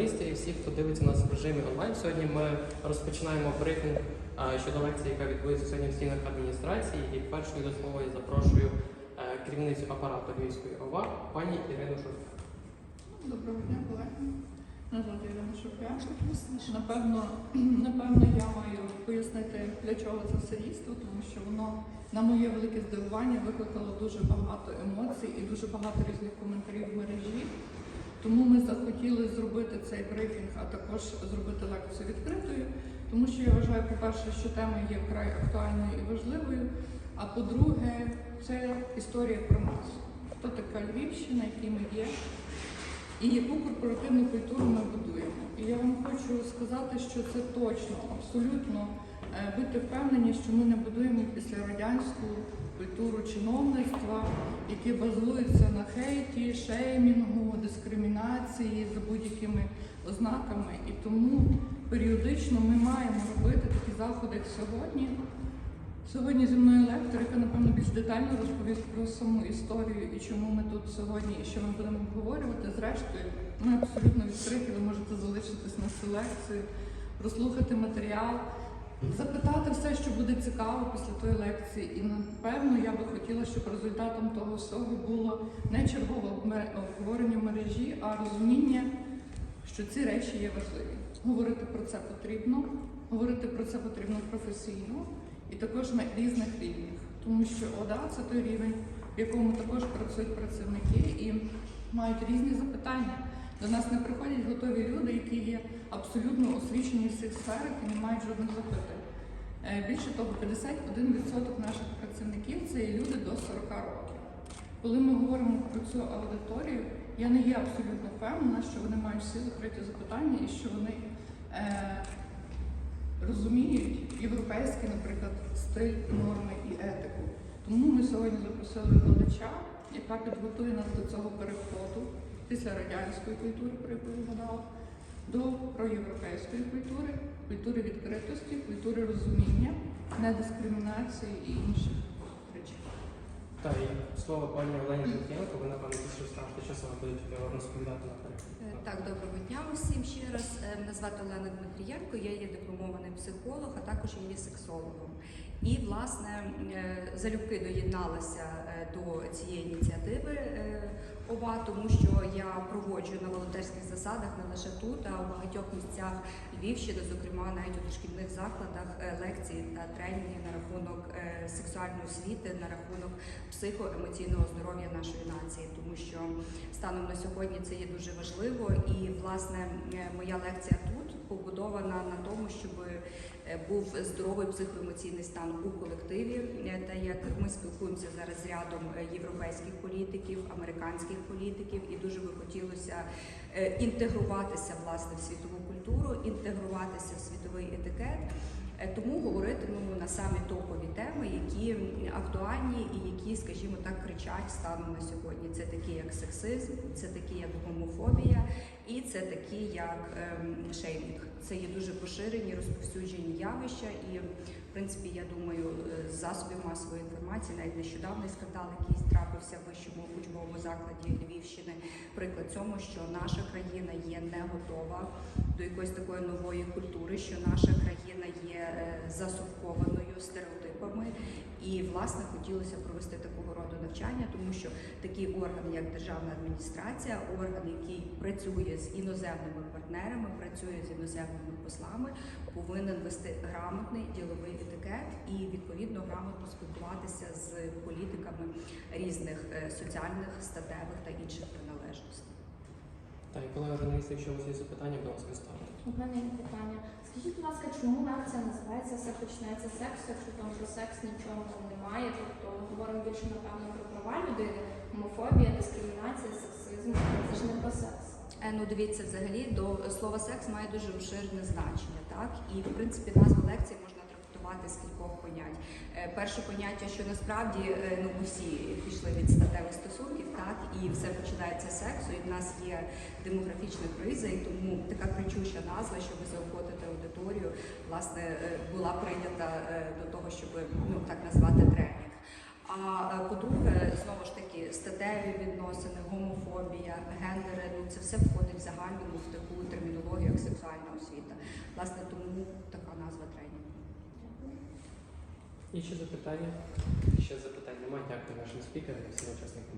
журналісти і всіх, хто дивиться нас в режимі онлайн. Сьогодні ми розпочинаємо брифінг е, щодо лекції, яка відбудеться сьогодні в стінах адміністрації. І першою до слова я запрошую е, керівницю апарату Львівської ОВА, пані Ірину Шурф. Доброго дня, колеги. Звати Ірина Шопя. Напевно, напевно, я маю пояснити, для чого це все дійство, тому що воно на моє велике здивування викликало дуже багато емоцій і дуже багато різних коментарів в мережі. Тому ми захотіли зробити цей брифінг, а також зробити лекцію відкритою, тому що я вважаю, по-перше, що тема є вкрай актуальною і важливою. А по-друге, це історія про нас. Хто така Львівщина, які ми є, і яку корпоративну культуру ми будуємо. І я вам хочу сказати, що це точно, абсолютно е, будьте впевнені, що ми не будуємо післярадянську культуру чиновництва, яке базується на хейті, шеймінгу, дискримінації за будь-якими ознаками. І тому періодично ми маємо робити такі заходи, як сьогодні. Сьогодні зі мною лектор, яка напевно більш детально розповість про саму історію і чому ми тут сьогодні і що ми будемо обговорювати. Зрештою, ми абсолютно відкриті. Ви можете залишитись на цю лекцію, прослухати матеріал, запитати все, що буде цікаво після тої лекції. І напевно я би хотіла, щоб результатом того всього було не чергове обговорення мережі, а розуміння, що ці речі є важливі. Говорити про це потрібно, говорити про це потрібно професійно і також на різних рівнях, тому що ОДА це той рівень, в якому також працюють працівники і мають різні запитання. До нас не приходять готові люди, які є абсолютно освічені в цих сферах і не мають жодних запитань. Е, Більше того, 51% наших працівників це є люди до 40 років. Коли ми говоримо про цю аудиторію, я не є абсолютно впевнена, що вони мають всі закриті запитання і що вони е, розуміють європейський, наприклад, стиль, норми і етику. Тому ми сьогодні запросили викладача, яка підготує нас до цього переходу після радянської культури, про яку я згадала, до проєвропейської культури, культури відкритості, культури розуміння, недискримінації і інших речей. Та і слово пані Олені Лук'янко, ви напевно більше скажете, що саме будуть е, розповідати на Е, Так, доброго дня усім ще раз. Е, Мене звати Олена Дмитрієнко, я є дипломований психолог, а також є сексологом. І, власне, е, залюбки доєдналася е, до цієї ініціативи е, ОВА, тому що я проводжу на волонтерських засадах не лише тут, а у багатьох місцях Львівщини, зокрема навіть у дошкільних закладах, лекції та тренінги на рахунок сексуальної освіти, на рахунок психоемоційного здоров'я нашої нації, тому що станом на сьогодні це є дуже важливо. І власне моя лекція тут побудована на тому, щоб е, був здоровий психоемоційний стан у колективі. Е, Та як ми спілкуємося зараз з рядом е, європейських політиків, американських політиків, і дуже би хотілося інтегруватися власне в світову культуру, інтегруватися в світовий етикет. Е, Тому говоритимемо на самі топові теми, які актуальні і які, скажімо так, кричать станом на сьогодні. Це такі, як сексизм, це такі, як гомофобія, і це такі, як ем, шеймінг. Це є дуже поширені, розповсюджені явища, і принципі, я думаю, е, з засобів масової інформації, навіть нещодавний скандал, який трапився в вищому учбовому закладі Львівщини, приклад цьому, що наша країна є не готова до якоїсь такої нової культури, що наша країна є е, засовкованою стереотипами. І власне хотілося провести такого роду навчання, тому що такі органи, як державна адміністрація, орган, який працює з іноземними партнерами, працює з іноземними послами, повинен вести грамотний діловий етикет і відповідно грамотно спілкуватися з політиками різних е, соціальних, статевих та інших приналежностей. Та і колега журналісти, якщо у вас є запитання, будь ласка, ставте. У мене є питання. Скажіть, будь ласка, чому лекція називається Все починається з сексу, якщо там про секс нічого немає? Тобто ми говоримо більше, напевно, про права людини, гомофобія, дискримінація, сексизм. Це ж не про секс. Е, Ну, дивіться, взагалі до слова секс має дуже розширене значення, так і в принципі назву лекції можна з кількох понять. Е, Перше поняття, що насправді е, ну всі пішли від статевих стосунків, так і все починається з сексу. І в нас є демографічна криза, і тому така кричуща назва, щоб заохотити аудиторію, власне, е, була прийнята до того, щоб ну так назвати тренінг. А по-друге, знову ж таки, статеві відносини, гомофобія, гендери, ну це все входить в загальну в таку термінологію як сексуальна освіта. Власне, тому така назва тренінгу. Є ще запитання? Ще запитань немає. Дякую нашим спікерам і всім учасникам.